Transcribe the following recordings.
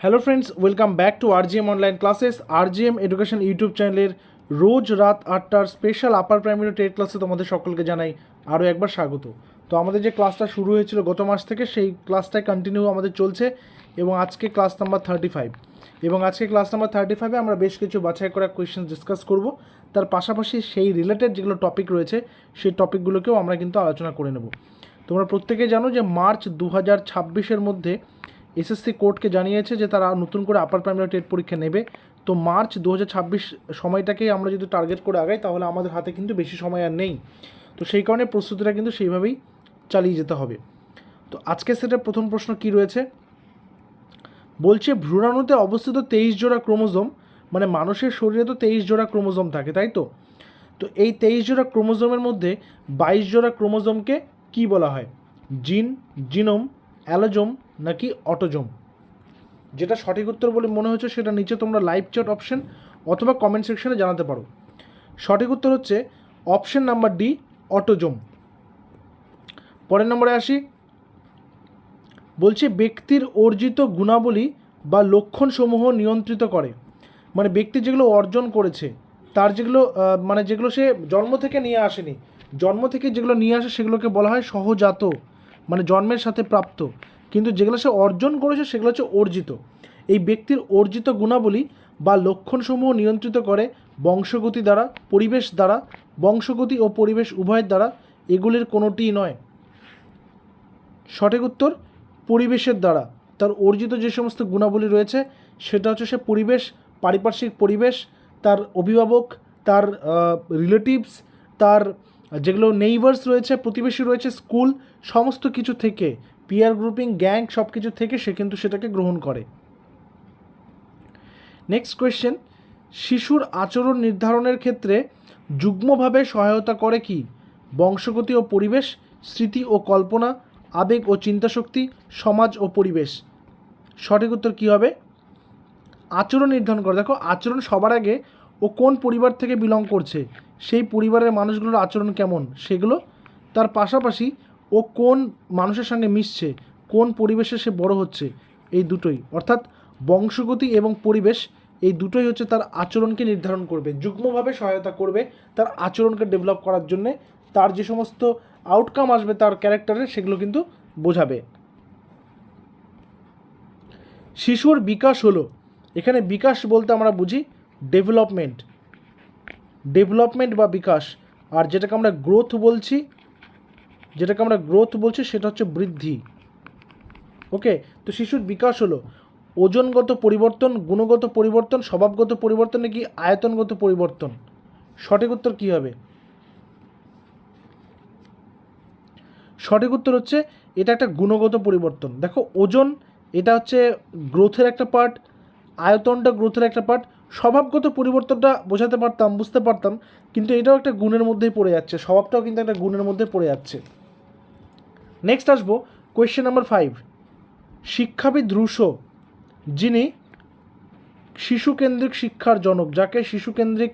Hello friends welcome back to RGM online classes RGM education YouTube চ্যানেলের রোজ রাত আটটার স্পেশাল আপার প্রাইমারি টেট ক্লাসে তোমাদের সকলকে জানাই আরও একবার স্বাগত। তো আমাদের যে ক্লাসটা শুরু হয়েছিল গত মাস থেকে, সেই ক্লাসটাই কন্টিনিউ আমাদের চলছে এবং আজকে ক্লাস নাম্বার থার্টি ফাইভ এবং আজকে ক্লাস নাম্বার থার্টি ফাইভে আমরা বেশ কিছু বাছাই করা কোয়েশ্চেন ডিসকাস করব। তার পাশাপাশি সেই রিলেটেড যেগুলো টপিক রয়েছে, সেই টপিকগুলোকেও আমরা কিন্তু আলোচনা করে নেব। তোমরা প্রত্যেকেই জানো যে মার্চ দু হাজার ছাব্বিশের মধ্যে এসএসসি কোর্টকে জানিয়েছে যে তারা নতুন করে আপার প্রাইমারি টেট পরীক্ষা নেবে। তো মার্চ দু হাজার ছাব্বিশ সময়টাকে আমরা যদি টার্গেট করে আগাই, তাহলে আমাদের হাতে কিন্তু বেশি সময় আর নেই। তো সেই কারণে প্রস্তুতিটা কিন্তু সেইভাবেই চালিয়ে যেতে হবে। তো আজকে সেটা প্রথম প্রশ্ন কি রয়েছে? বলছে, ভ্রূণাণুতে অবস্থিত তেইশ জোড়া ক্রোমোজোম মানে মানুষের শরীরে তো তেইশ জোড়া ক্রোমোজোম থাকে, তাই তো? তো এই তেইশ জোড়া ক্রোমোজোমের মধ্যে বাইশ জোড়া ক্রোমোজোমকে কি বলা হয়? জিন, জিনোম অ্যালোজোম নাকি অটোজোম? যেটা সঠিক উত্তর বলে মনে হচ্ছে সেটা নিচে তোমরা লাইভ চ্যাট অপশন অথবা কমেন্ট সেকশনে জানাতে পারো। সঠিক উত্তর হচ্ছে অপশন নাম্বার ডি অটোজোম। পরের নম্বরে আসি। বলছে, ব্যক্তির অর্জিত গুণাবলী বা লক্ষণসমূহ নিয়ন্ত্রিত করে। মানে ব্যক্তি যেগুলো অর্জন করেছে, তার যেগুলো মানে যেগুলো সে জন্ম থেকে নিয়ে আসেনি, জন্ম থেকে যেগুলো নিয়ে আসে সেগুলোকে বলা হয় সহজাত। মানে জন্মের সাথে প্রাপ্ত। কিন্তু যেগুলো সে অর্জন করেছে, সেগুলো হচ্ছে অর্জিত। এই ব্যক্তির অর্জিত গুণাবলী বা লক্ষণসমূহ নিয়ন্ত্রিত করে বংশগতি দ্বারা, পরিবেশ দ্বারা, বংশগতি ও পরিবেশ উভয়ের দ্বারা এগুলির কোনোটিই নয়। সঠিক উত্তর, পরিবেশের দ্বারা। তার অর্জিত যে সমস্ত গুণাবলী রয়েছে, সেটা হচ্ছে সে পরিবেশ, পারিপার্শ্বিক পরিবেশ, তার অভিভাবক, তার রিলেটিভস তার যেগুলো নেইবার্স রয়েছে, প্রতিবেশী রয়েছে স্কুল সমস্ত কিছু থেকে পিয়ার গ্রুপিং গ্যাং সব কিছু থেকে সে কিন্তু সেটাকে গ্রহণ করে। নেক্সট কোয়েশ্চেন শিশুর আচরণ নির্ধারণের ক্ষেত্রে যুগ্মভাবে সহায়তা করে কি? বংশগতি ও পরিবেশ, স্মৃতি ও কল্পনা, আবেগ ও চিন্তাশক্তি, সমাজ ও পরিবেশ। সঠিক উত্তর কী হবে? আচরণ নির্ধারণ করে। দেখো, আচরণ সবার আগে ও কোন পরিবার থেকে বিলং করছে, সেই পরিবারের মানুষগুলোর আচরণ কেমন, সেগুলো তার পাশাপাশি ও কোন মানুষের সঙ্গে মিশছে, কোন পরিবেশে সে বড় হচ্ছে, এই দুটোই। অর্থাৎ বংশগতি এবং পরিবেশ, এই দুটোই হচ্ছে তার আচরণকে নির্ধারণ করবে, যুগ্মভাবে সহায়তা করবে তার আচরণকে ডেভেলপ করার জন্যে। তার যে সমস্ত আউটকাম আসবে তার ক্যারেক্টারে সেগুলো কিন্তু বোঝাবে। শিশুর বিকাশ হলো, এখানে বিকাশ বলতে আমরা বুঝি ডেভেলপমেন্ট ডেভেলপমেন্ট বা বিকাশ, আর যেটাকে আমরা গ্রোথ বলছি, যেটাকে আমরা গ্রোথ বলছি সেটা হচ্ছে বৃদ্ধি। ওকে তো শিশুর বিকাশ হলো ওজনগত পরিবর্তন, গুণগত পরিবর্তন, স্বভাবগত পরিবর্তন নাকি আয়তনগত পরিবর্তন? সঠিক উত্তর কী হবে? সঠিক উত্তর হচ্ছে এটা একটা গুণগত পরিবর্তন। দেখো, ওজন এটা হচ্ছে গ্রোথের একটা পার্ট আয়তনটা গ্রোথের একটা পার্ট স্বভাবগত পরিবর্তনটা বোঝাতে পারতাম, বুঝতে পারতাম, কিন্তু এটাও একটা গুণের মধ্যেই পড়ে যাচ্ছে, স্বভাবটাও কিন্তু একটা গুণের মধ্যে পড়ে যাচ্ছে। নেক্সট আসব কোয়েশ্চেন নাম্বার ফাইভ শিক্ষাবিদ রুশো যিনি শিশুকেন্দ্রিক শিক্ষার জনক, যাকে শিশুকেন্দ্রিক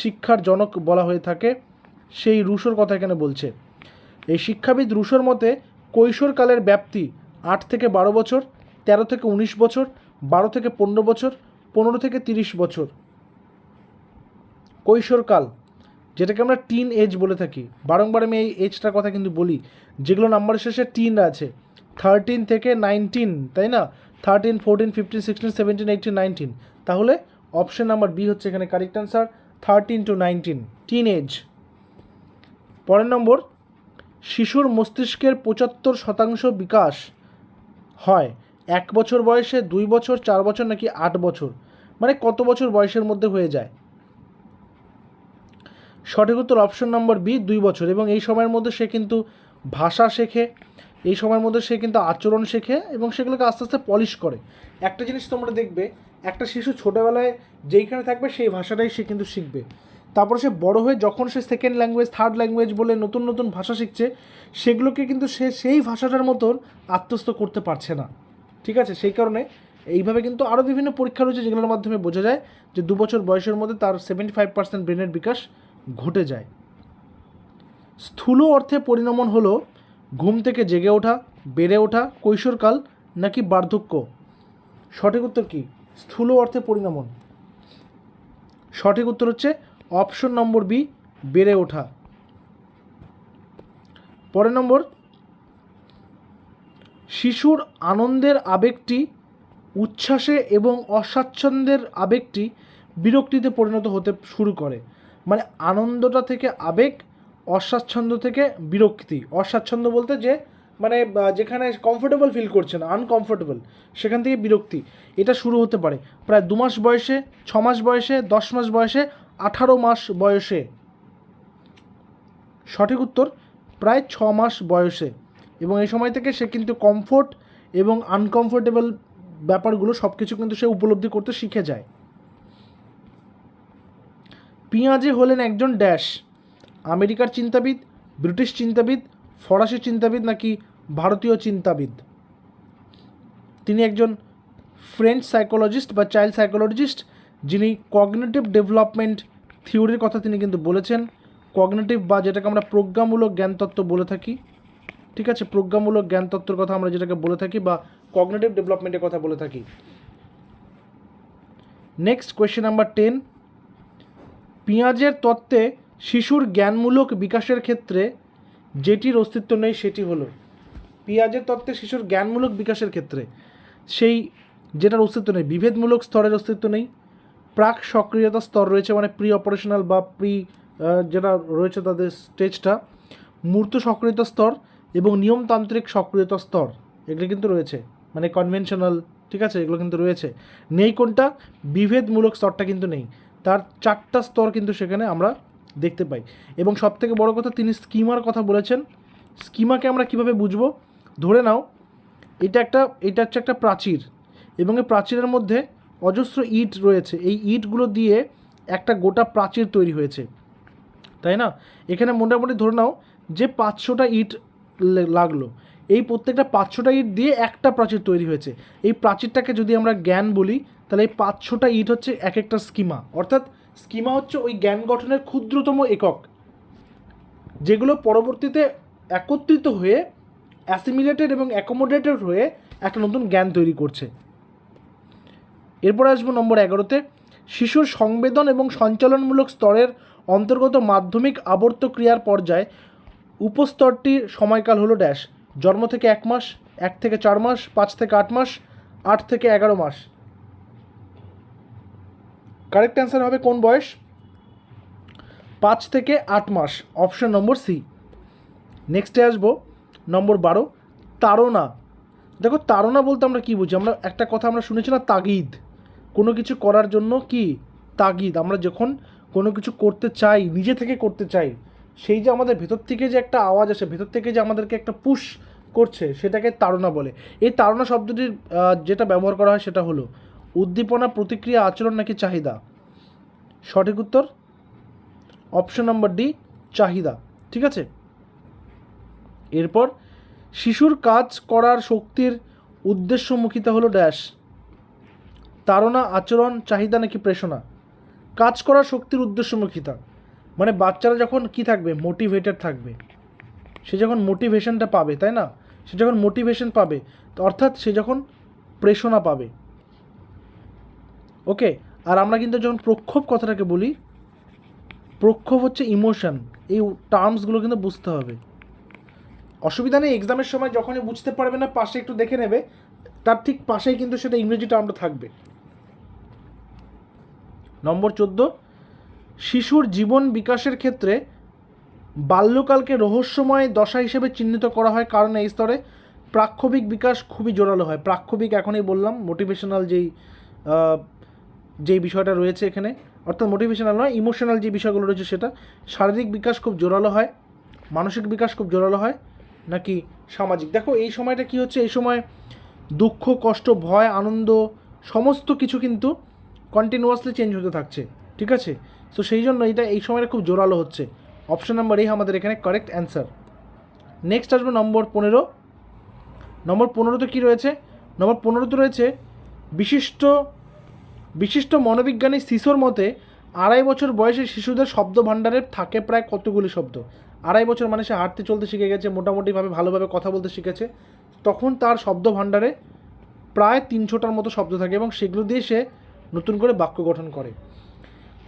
শিক্ষার জনক বলা হয়ে থাকে, সেই রুশোর কথা এখানে বলছে। এই শিক্ষাবিদ রুশোর মতে, কৈশোরকালের ব্যাপ্তি আট থেকে বারো বছর, তেরো থেকে উনিশ বছর, বারো থেকে পনেরো বছর পনেরো থেকে তিরিশ বছর। কৈশোরকাল, যেটাকে আমরা টিন এজ বলে থাকি। বারংবার আমি এই এজটার কথা কিন্তু বলি। যেগুলো নাম্বারের শেষে টিন আছে। থার্টিন থেকে নাইনটিন তাই না? Thirteen fourteen fifteen sixteen seventeen eighteen nineteen তাহলে অপশন নাম্বার বি হচ্ছে এখানে correct answer thirteen to nineteen teen age পরের নম্বর, শিশুর মস্তিষ্কের পঁচাত্তর শতাংশ বিকাশ হয়। এক বছর বয়সে, দুই বছর, চার বছর নাকি আট বছর? মানে কত বছর বয়সের মধ্যে হয়ে যায়? সঠিক উত্তর অপশন নম্বর বি দুই বছর। এবং এই সময়ের মধ্যে সে কিন্তু ভাষা শেখে, এই সময়ের মধ্যে সে কিন্তু আচরণ শেখে এবং সেগুলোকে আস্তে আস্তে পলিশ করে। একটা জিনিস তোমরা দেখবে, একটা শিশু ছোটোবেলায় যেইখানে থাকবে সেই ভাষাটাই সে কিন্তু শিখবে। তারপরে সে বড় হয়ে যখন সে সেকেন্ড ল্যাঙ্গুয়েজ থার্ড ল্যাঙ্গুয়েজ বলে নতুন নতুন ভাষা শিখছে, সেগুলোকে কিন্তু সে সেই ভাষাটার মতন আত্মস্থ করতে পারছে না। ঠিক আছে? সেই কারণে এইভাবে কিন্তু আরও বিভিন্ন পরীক্ষা রয়েছে যেগুলোর মাধ্যমে বোঝা যায় যে দু বছর বয়সের মধ্যে তার সেভেন্টি ফাইভ পার্সেন্ট ব্রেনের বিকাশ ঘটে যায়। স্থূল অর্থে পরিণমন হলো ঘুম থেকে জেগে ওঠা, বেড়ে ওঠা, কৈশোরকাল নাকি বার্ধক্য। সঠিক উত্তর কি? স্থূল অর্থে পরিণমন। সঠিক উত্তর হচ্ছে অপশন নম্বর বি, বেড়ে ওঠা। পরের নম্বর, শিশুর আনন্দের আবেগটি উচ্ছ্বাসে এবং অস্বাচ্ছন্দ্যের আবেগটি বিরক্তিতে পরিণত হতে শুরু করে। মানে আনন্দটা থেকে আবেগ, অস্বাচ্ছন্দ্য থেকে বিরক্তি। অস্বাচ্ছন্দ্য বলতে যে মানে যেখানে কমফোর্টেবল ফিল করছে না আনকমফোর্টেবল সেখান থেকে বিরক্তি। এটা শুরু হতে পারে প্রায় দু মাস বয়সে, ছ মাস বয়সে, দশ মাস বয়সে, আঠারো মাস বয়সে। সঠিক উত্তর, প্রায় ছ মাস বয়সে। এবং এই সময় থেকে সে কিন্তু কমফোর্ট এবং আনকমফোর্টেবল ব্যাপারগুলো সব কিছু কিন্তু সে উপলব্ধি করতে শিখে যায়। পিঁয়াজি হলেন একজন ড্যাশ, আমেরিকার চিন্তাবিদ, ব্রিটিশ চিন্তাবিদ, ফরাসি চিন্তাবিদ নাকি ভারতীয় চিন্তাবিদ? তিনি একজন ফ্রেঞ্চ সাইকোলজিস্ট বা চাইল্ড সাইকোলজিস্ট, যিনি কগনেটিভ ডেভেলপমেন্ট থিওরির কথা তিনি কিন্তু বলেছেন। কগনেটিভ বা যেটাকে আমরা প্রজ্ঞামূলক জ্ঞানতত্ত্ব বলে থাকি, ঠিক আছে? প্রজ্ঞামূলক জ্ঞানতত্ত্বের কথা আমরা যেটাকে বলে থাকি বা কগনেটিভ ডেভেলপমেন্টের কথা বলে থাকি। নেক্সট কোয়েশ্চেন নাম্বার টেন পেঁয়াজের তত্ত্বে শিশুর জ্ঞানমূলক বিকাশের ক্ষেত্রে যেটির অস্তিত্ব নেই সেটি হলো, পেঁয়াজের তত্ত্বে শিশুর জ্ঞানমূলক বিকাশের ক্ষেত্রে সেই যেটার অস্তিত্ব নেই, বিভেদমূলক স্তরের অস্তিত্ব নেই, প্রাক সক্রিয়তা স্তর রয়েছে মানে প্রি অপারেশনাল বা প্রি যেটা রয়েছে তাদের স্টেজটা মূর্ত সক্রিয়তা স্তর এবং নিয়মতান্ত্রিক সক্রিয়তা স্তর, এগুলো কিন্তু রয়েছে। মানে কনভেনশনাল ঠিক আছে? এগুলো কিন্তু রয়েছে। নেই কোনটা? বিভেদমূলক স্তরটা কিন্তু নেই। তার চারটা স্তর কিন্তু সেখানে আমরা দেখতে পাই। এবং সবথেকে বড় কথা, তিনি স্কিমার কথা বলেছেন। স্কিমাকে আমরা কীভাবে বুঝব? ধরে নাও, এটা একটা, এটা হচ্ছে একটা প্রাচীর। এবং এই প্রাচীরের মধ্যে অজস্র ইট রয়েছে। এই ইটগুলো দিয়ে একটা গোটা প্রাচীর তৈরি হয়েছে। তাই না? এখানে মোটামুটি ধরে নাও, যে পাঁচশোটা ইট লাগল। এই প্রত্যেকটা পাঁচশোটা ইট দিয়ে একটা প্রাচীর তৈরি হয়েছে। এই প্রাচীরটাকে যদি আমরা জ্ঞান বলি, তাহলে এই পাঁচশোটা ইট হচ্ছে এক একটা স্কিমা। অর্থাৎ স্কিমা হচ্ছে ওই জ্ঞান গঠনের ক্ষুদ্রতম একক, যেগুলো পরবর্তীতে একত্রিত হয়ে অ্যাসিমিলেটেড এবং অ্যাকোমোডেটেড হয়ে একটা নতুন জ্ঞান তৈরি করছে। এরপর আসব নম্বর এগারোতে। শিশুর সংবেদন এবং সঞ্চালনমূলক স্তরের অন্তর্গত মাধ্যমিক আবর্ত ক্রিয়ার পর্যায়ে উপস্তরটির সময়কাল হলো ড্যাশ জন্ম থেকে এক মাস, এক থেকে চার মাস, পাঁচ থেকে আট মাস, আট থেকে এগারো মাস। কারেক্ট অ্যান্সার হবে কোন বয়স? পাঁচ থেকে আট মাস অপশন নম্বর সি নেক্সটে আসব নম্বর বারো তাড়না দেখো তাড়না বলতে আমরা কী বুঝি? আমরা একটা কথা আমরা শুনেছি না, তাগিদ। কোনো কিছু করার জন্য কি? তাগিদ। আমরা যখন কোনো কিছু করতে চাই, নিজে থেকে করতে চাই সেই যে আমাদের ভেতর থেকে যে একটা আওয়াজ আসে, ভেতর থেকে যে আমাদেরকে একটা পুশ করছে, সেটাকে তাড়না বলে। এই তাড়না শব্দটির যেটা ব্যবহার করা হয় সেটা হলো, উদ্দীপনা, প্রতিক্রিয়া, আচরণ নাকি চাহিদা? সঠিক উত্তর? অপশন নম্বর ডি চাহিদা। ঠিক আছে? এরপর, শিশুর কাজ করার শক্তির উদ্দেশ্যমুখিতা হলো ড্যাশ তাড়না, আচরণ, চাহিদা নাকি প্রেষণা? কাজ করার শক্তির উদ্দেশ্যমুখিতা। মানে বাচ্চারা যখন কি থাকবে? মোটিভেটেড থাকবে। সে যখন মোটিভেশনটা পাবে, তাই না? সে যখন মোটিভেশন পাবে অর্থাৎ সে যখন প্রেষণা পাবে। ওকে আর আমরা কিন্তু যখন প্রক্ষোভ কথাটাকে বলি, প্রক্ষোভ হচ্ছে ইমোশন এই টার্মসগুলো কিন্তু বুঝতে হবে। অসুবিধা নেই এক্সামের সময় যখনই বুঝতে পারবে না, পাশে একটু দেখে নেবে, তার ঠিক পাশেই কিন্তু সেটা ইংরেজি টার্মটা থাকবে। নম্বর চোদ্দ শিশুর জীবন বিকাশের ক্ষেত্রে বাল্যকালকে রহস্যময় দশা হিসেবে চিহ্নিত করা হয় কারণ এই স্তরে প্রাক্ষবিক বিকাশ খুবই জোরালো হয়। প্রাক্ষবিক এখনই বললাম মোটিভেশনাল যেই যেই বিষয়টা রয়েছে এখানে, অর্থাৎ মোটিভেশনাল নয় ইমোশনাল যে বিষয়গুলো রয়েছে সেটা, শারীরিক বিকাশ খুব জোরালো হয়, মানসিক বিকাশ খুব জোরালো হয়, নাকি সামাজিক? দেখো, এই সময়টা কি হচ্ছে? এই সময় দুঃখ, কষ্ট, ভয়, আনন্দ, সমস্ত কিছু কিন্তু কন্টিনিউয়াসলি চেঞ্জ হতে থাকছে, ঠিক আছে? সো সেই জন্য এটা এই সময়টা খুব জোরালো হচ্ছে। অপশন নাম্বার এই আমাদের এখানে কারেক্ট অ্যান্সার নেক্সট আসবে নম্বর পনেরো। নম্বর পনেরোতে কী রয়েছে? নম্বর পনেরোতে রয়েছে বিশিষ্ট বিশিষ্ট মনোবিজ্ঞানী সিসোর মতে আড়াই বছর বয়সে শিশুদের শব্দ ভাণ্ডারে থাকে প্রায় কতগুলি শব্দ। আড়াই বছর মানে সে হাঁটতে চলতে শিখে গেছে, মোটামুটিভাবে ভালোভাবে কথা বলতে শিখেছে। তখন তার শব্দ ভাণ্ডারে প্রায় তিনশোটার মতো শব্দ থাকে এবং সেগুলো দিয়ে সে নতুন করে বাক্য গঠন করে।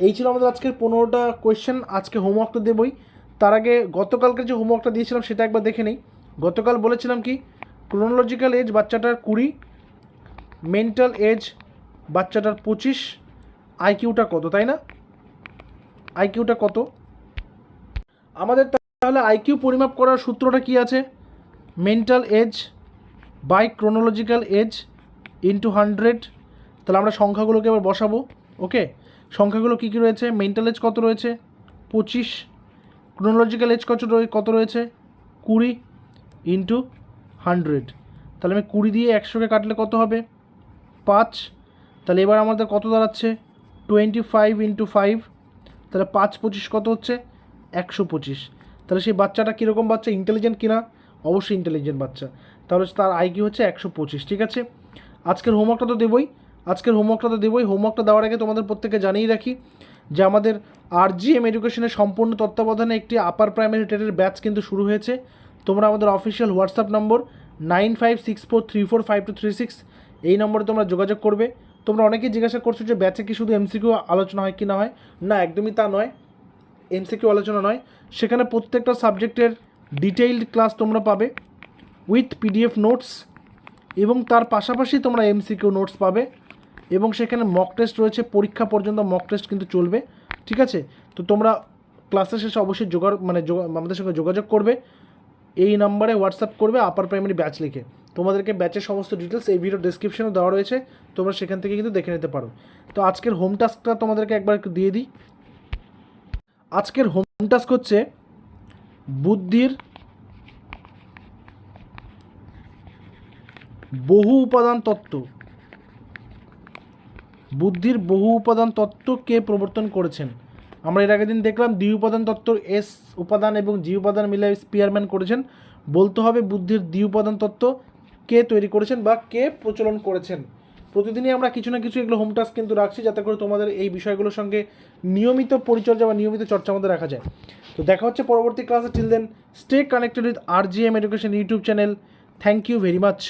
এই ছিল আমাদের আজকের পনেরোটা কোয়েশ্চেন আজকে হোমওয়ার্কটা দেবই। তার আগে গতকালকে যে হোমওয়ার্কটা দিয়েছিলাম সেটা একবার দেখে নেই। গতকাল বলেছিলাম কি ক্রোনোলজিক্যাল এজ বাচ্চাটার কুড়ি মেন্টাল এজ বাচ্চাটার পঁচিশ আইকিউটা কত, তাই না? আইকিউটা কত? আমাদের তাহলে আইকিউ পরিমাপ করার সূত্রটা কি আছে? Mental age by chronological age into hundred তাহলে আমরা সংখ্যাগুলোকে এবার বসাবো। ওকে সংখ্যাগুলো কী কী রয়েছে? মেন্টাল এজ কত রয়েছে? পঁচিশ। ক্রোনোলজিক্যাল এজ কত কত রয়েছে? কুড়ি ইন্টু হান্ড্রেড তাহলে আমি কুড়ি দিয়ে একশোকে কাটলে কত হবে? পাঁচ। তাহলে এবার আমাদের কত দাঁড়াচ্ছে? টোয়েন্টি ফাইভ ইন্টু ফাইভ তাহলে পাঁচ পঁচিশ কত হচ্ছে? একশো পঁচিশ। তাহলে সেই বাচ্চাটা কীরকম বাচ্চা? ইন্টেলিজেন্ট কিনা? অবশ্যই ইন্টেলিজেন্ট বাচ্চা। তাহলে তার আইকিউ হচ্ছে? একশো পঁচিশ। ঠিক আছে? আজকের হোমওয়ার্কটা তো দেবই। আজকের হোমওয়ার্কটা তো দেবই। হোমওয়ার্কটা দেওয়ার আগে তোমাদের প্রত্যেকে জানিয়ে রাখি যে আমাদের আর জি আরজিএম এডুকেশনের সম্পূর্ণ তত্ত্বাবধানে একটি আপার প্রাইমারি টেটের ব্যাচ কিন্তু শুরু হয়েছে। তোমরা আমাদের official WhatsApp number nine five six four three four five two three six এই নম্বরে তোমরা যোগাযোগ করবে। তোমরা অনেকেই জিজ্ঞাসা করছ যে ব্যাচে কি শুধু এমসিকিউ আলোচনা হয় কি না হয়? না, একদমই তা নয়। এমসিকিউ আলোচনা নয়। সেখানে প্রত্যেকটা সাবজেক্টের ডিটেইলড ক্লাস তোমরা পাবে উইথ পিডিএফ নোটস এবং তার পাশাপাশি তোমরা এমসিকিউ নোটস পাবে। এবং সেখানে মক টেস্ট রয়েছে, পরীক্ষা পর্যন্ত মক টেস্ট কিন্তু চলবে, ঠিক আছে? তো তোমরা ক্লাসের শেষে অবশ্যই যোগাড় মানে আমাদের সঙ্গে যোগাযোগ করবে, এই নাম্বারে হোয়াটসঅ্যাপ করবে আপার প্রাইমারি ব্যাচ লিখে। তোমাদেরকে ব্যাচের সমস্ত ডিটেলস এই ভিডিও ডেসক্রিপশনে দেওয়া রয়েছে, তোমরা সেখান থেকে কিন্তু দেখে নিতে পারো। তো আজকের হোম টাস্কটা তোমাদেরকে একবার একটু দিয়ে দিই। আজকের হোম টাস্ক হচ্ছে বুদ্ধির বহু উপাদান তত্ত্ব। বুদ্ধির বহু উপাদান তত্ত্ব কে প্রবর্তন করেছেন? আমরা এর আগের দিন দেখলাম, দ্বি উপাদান তত্ত্ব এস উপাদান এবং জি উপাদান মিলে স্পিয়ারম্যান করেছেন। বলতে হবে বুদ্ধির দ্বি উপাদান তত্ত্ব কে তৈরি করেছেন বা কে প্রচলন করেছেন। প্রতিদিনই আমরা কিছু না কিছু এগুলো হোম টাস্ক কিন্তু রাখছি যাতে করে তোমাদের এই বিষয়গুলোর সঙ্গে নিয়মিত পরিচর্যা বা নিয়মিত চর্চা আমাদের রাখা যায়। তো দেখা হচ্ছে পরবর্তী ক্লাসে till then stay connected with R G M education YouTube channel thank you very much